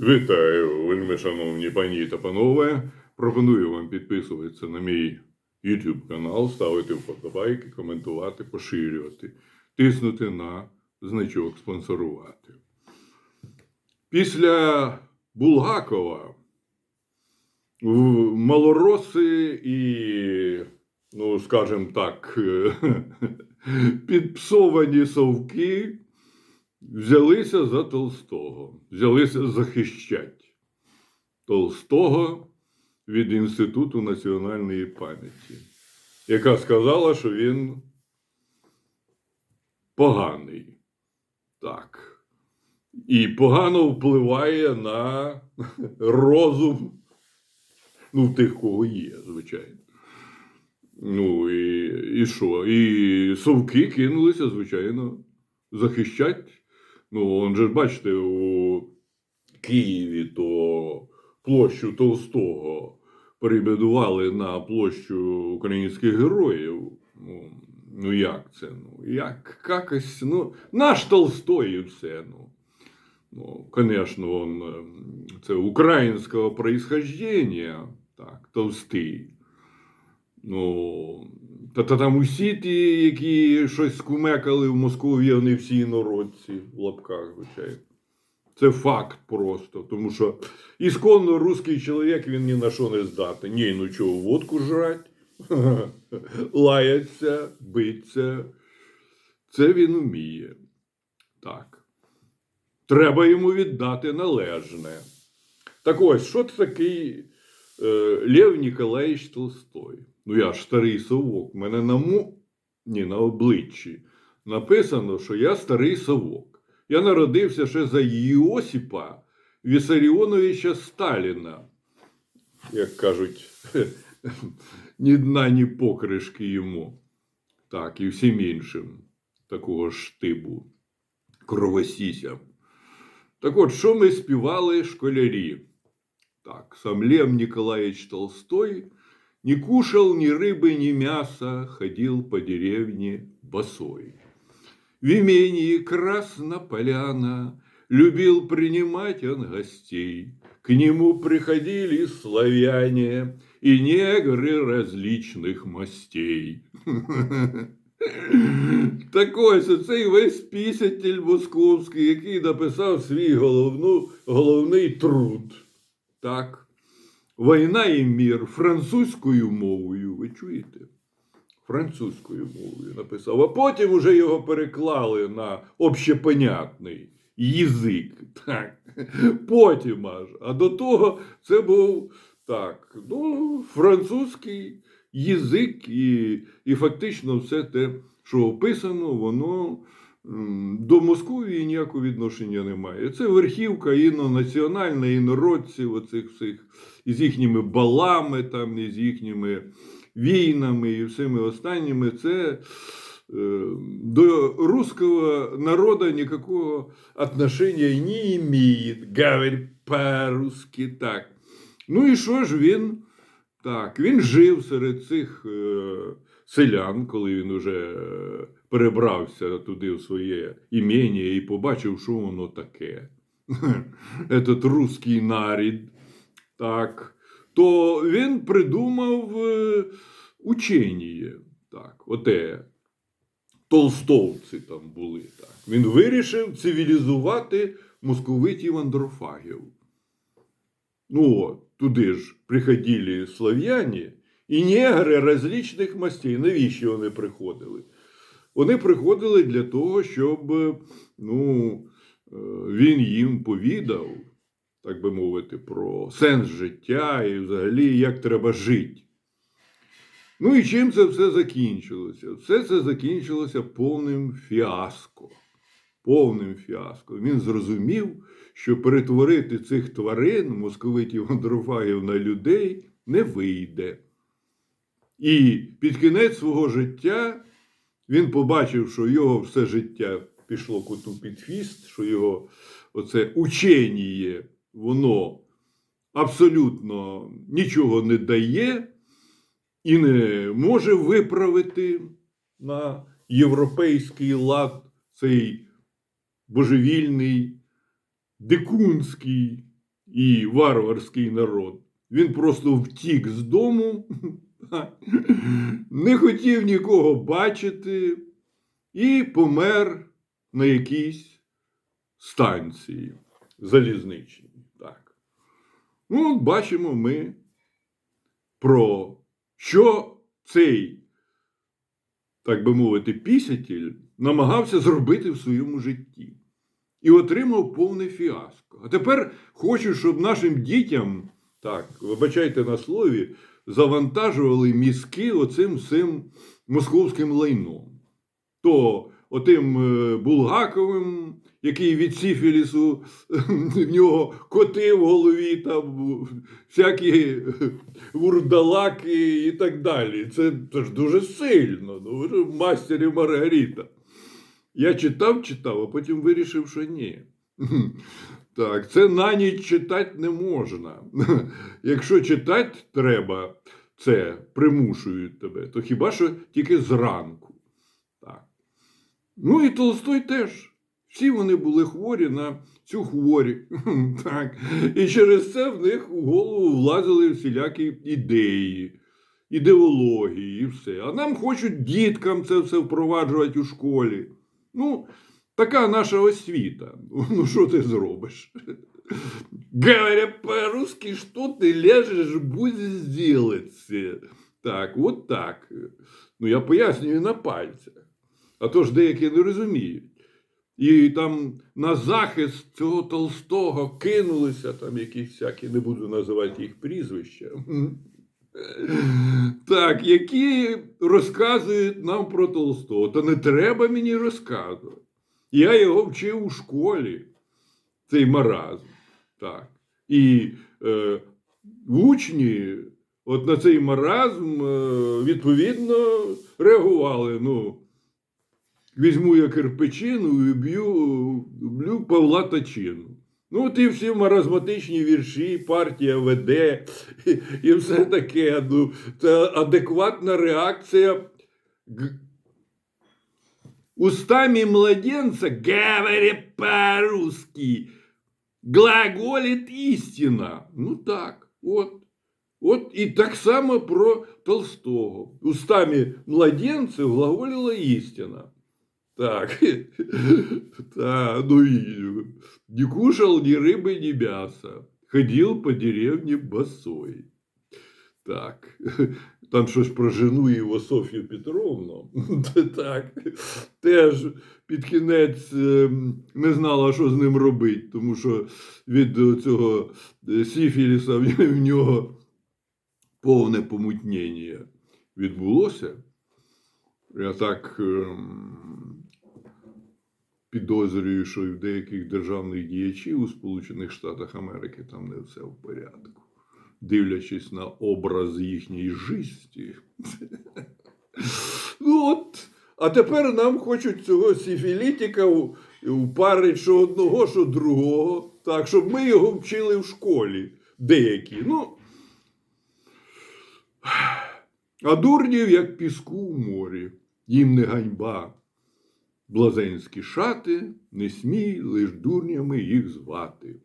Вітаю, вельми шановні пані та панове. Пропоную вам підписуватися на мій YouTube канал, ставити вподобайки, коментувати, поширювати, тиснути на значок спонсорувати. Після Булгакова в малороси і, ну, скажімо так, підпсовані совки взялися за Толстого, взялися захищати Толстого від Інституту національної пам'яті, яка сказала, що він поганий. Так. І погано впливає на розум ну, тих, кого є, звичайно. Ну і, і що? І совки кинулися, звичайно, захищати. Ну, он же бачите, у Києві то площу Толстого перейменували на площу українських героїв. Ну, ну як це? Ну, як якось, ну, наш Толстой і все. Ну, ну звісно, он, ем, це українського происхождения, так, Толстий. Ну, та, та там усі ті, які щось скумекали в Москові, вони всі інородці в лапках, звичайно. Це факт просто. Тому що ісконно русський чоловік він ні на що не здатний. Ні, ну чого, водку жрать, лаяться, биться. Це він вміє. Так. Треба йому віддати належне. Так ось, що це такий е, Лев Ніколаївич Толстой? Ну, я ж старий совок. У мене на му... Ні, на обличчі написано, що я старий совок. Я народився ще за Йосипа Вісаріоновича Сталіна. Як кажуть, ні дна, ні покришки йому. Так, і всім іншим такого ж типу кровосісям. Так от, що ми співали школярі? Так, сам Лев Николаевич Толстой не кушал ни рыбы, ни мяса, ходил по деревне босой. В имении Красна Поляна любил принимать он гостей. К нему приходили славяне и негры различных мастей. Так ось цей весь пісятель московський, який написав свій головну, головний труд. Так. Війна і мір французькою мовою. Ви чуєте? Французькою мовою написав. А потім уже його переклали на общепонятний язик. Так. Потім аж. А до того це був так, ну, французький язик, і, і фактично все те, що описано, воно до Московії ніякого відношення не має. Це верхівка інонаціональна, інородців, оцих всіх, із їхніми балами, там, із їхніми війнами і всіми останніми. Це е, до русского народа никакого отношения не имеет, говорить по-русски так. Ну і що ж він? Так, він жив серед цих е, селян, коли він уже е, перебрався туди в своє імення і побачив, що воно таке. Этот русський нарід. Так, то він придумав е, ученіє. Так, оте толстовці там були. Так. Він вирішив цивілізувати московитів андрофагів. Ну туди ж приходили слав'яні і негри различних мастей. Навіщо вони приходили? Вони приходили для того, щоб ну, е, він їм повідав, так би мовити, про сенс життя і взагалі як треба жити. Ну і чим це все закінчилося? Все це закінчилося повним фіаско. Повним фіаско. Він зрозумів, що перетворити цих тварин, московитів андрофагів на людей, не вийде. І під кінець свого життя він побачив, що його все життя пішло коту під хвіст, що його оце ученіє, воно абсолютно нічого не дає і не може виправити на європейський лад цей божевільний, дикунський і варварський народ. Він просто втік з дому, не хотів нікого бачити і помер на якійсь станції залізничній. Так. Ну, от бачимо ми про що цей, так би мовити, пісятіль намагався зробити в своєму житті і отримав повне фіаско. А тепер хочу, щоб нашим дітям, так, вибачайте на слові, завантажували мізки оцим всім московським лайном. То отим е, Булгаковим, який від Сіфілісу в нього коти в голові, там всякі вурдалаки і так далі. Це, це ж дуже сильно. Ну, в мастері Маргарита. Я читав, читав, а потім вирішив, що ні. Так, це на ніч читати не можна. Якщо читати треба, це примушують тебе, то хіба що тільки зранку. Так. Ну і Толстой теж. Всі вони були хворі на цю хворі. Так. І через це в них у голову влазили всілякі ідеї, ідеології і все. А нам хочуть діткам це все впроваджувати у школі. Ну, така наша освіта. Ну, що ти зробиш? Говоря по-русски, что ты ляжешь, будешь делать. Так, от так. Ну, я пояснюю на пальцях. А то ж деякі не розуміють. І там на захист цього Толстого кинулися, там якісь всякі, не буду називати їх прізвища. Так, які розказують нам про Толстого. Та не треба мені розказувати. Я його вчив у школі, цей маразм. Так. І е, учні от на цей маразм е, відповідно реагували. Ну, візьму я кирпичину і б'ю, б'ю Павла Тачину. Ну, от і всі маразматичні вірші, партія веде, і, і все таке. Ну, це адекватна реакція. Г- Устами младенца, говоря по-русски, глаголит істина. Ну так, от. От і так само про Толстого. Устами младенця глаголила істина. Так. Да, ну и не кушал ни рыбы, ни мяса. Ходил по деревне босой. Так. Там щось про жену його Софію Петровну. Так. Теж під кінець ем, не знала, що з ним робити, тому що від цього е, Сіфіліса в нього повне помутнення відбулося. Я так ем, підозрюю, що і в деяких державних діячів у Сполучених Штатах Америки там не все в порядку, дивлячись на образ їхньої жисті. Ну от, а тепер нам хочуть цього сіфілітика впарити що одного, що другого, так, щоб ми його вчили в школі деякі. Ну, а дурнів, як піску в морі, їм не ганьба. Блазенські шати, не смій лиш дурнями їх звати.